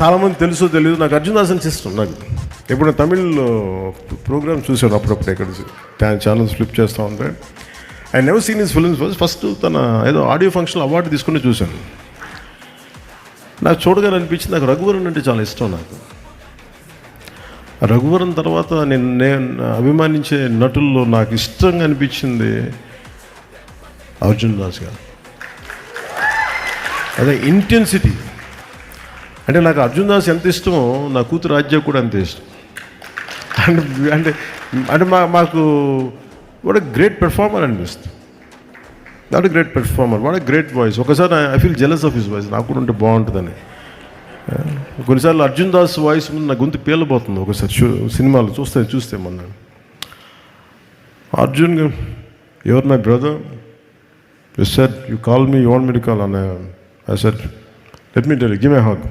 చాలామంది తెలుసో తెలియదు నాకు అర్జున్ దాస్ అని ఇష్టం నాకు. ఎప్పుడు తమిళ్ ప్రోగ్రామ్ చూశాను అప్పుడప్పుడు ఇక్కడ ఛానల్స్ ఫ్లిప్ చేస్తూ ఉంటే. I never seen his films first first తన ఏదో ఆడియో ఫంక్షన్ అవార్డు తీసుకుని చూశాను. నాకు చూడగానే అనిపించింది నాకు రఘువరన్ అంటే చాలా ఇష్టం నాకు. రఘువరన్ తర్వాత నేను నేను అభిమానించే నటుల్లో నాకు ఇష్టంగా అనిపించింది అర్జున్ దాస్ గారు. అదే ఇంటెన్సిటీ. అంటే నాకు అర్జున్ దాస్ ఎంత ఇష్టమో నా కూతురు రాజ్య కూడా అంత ఇష్టం. అంటే అంటే అంటే మా మాకు వాట్ గ్రేట్ పెర్ఫార్మర్ అనిపిస్తుంది. Not great performer what great voice ఒకసారి I feel jealous of his voice నాకు కూడా ఉంటే బాగుంటుందని. కొన్నిసార్లు అర్జున్ దాస్ వాయిస్ ముందు నా గొంతు పేలిపోతుంది ఒకసారి సినిమాలు చూస్తే చూస్తే మొన్న. Arjun your my brother yes sir you call me you want me to call అన్న I sir let me tell give my hawk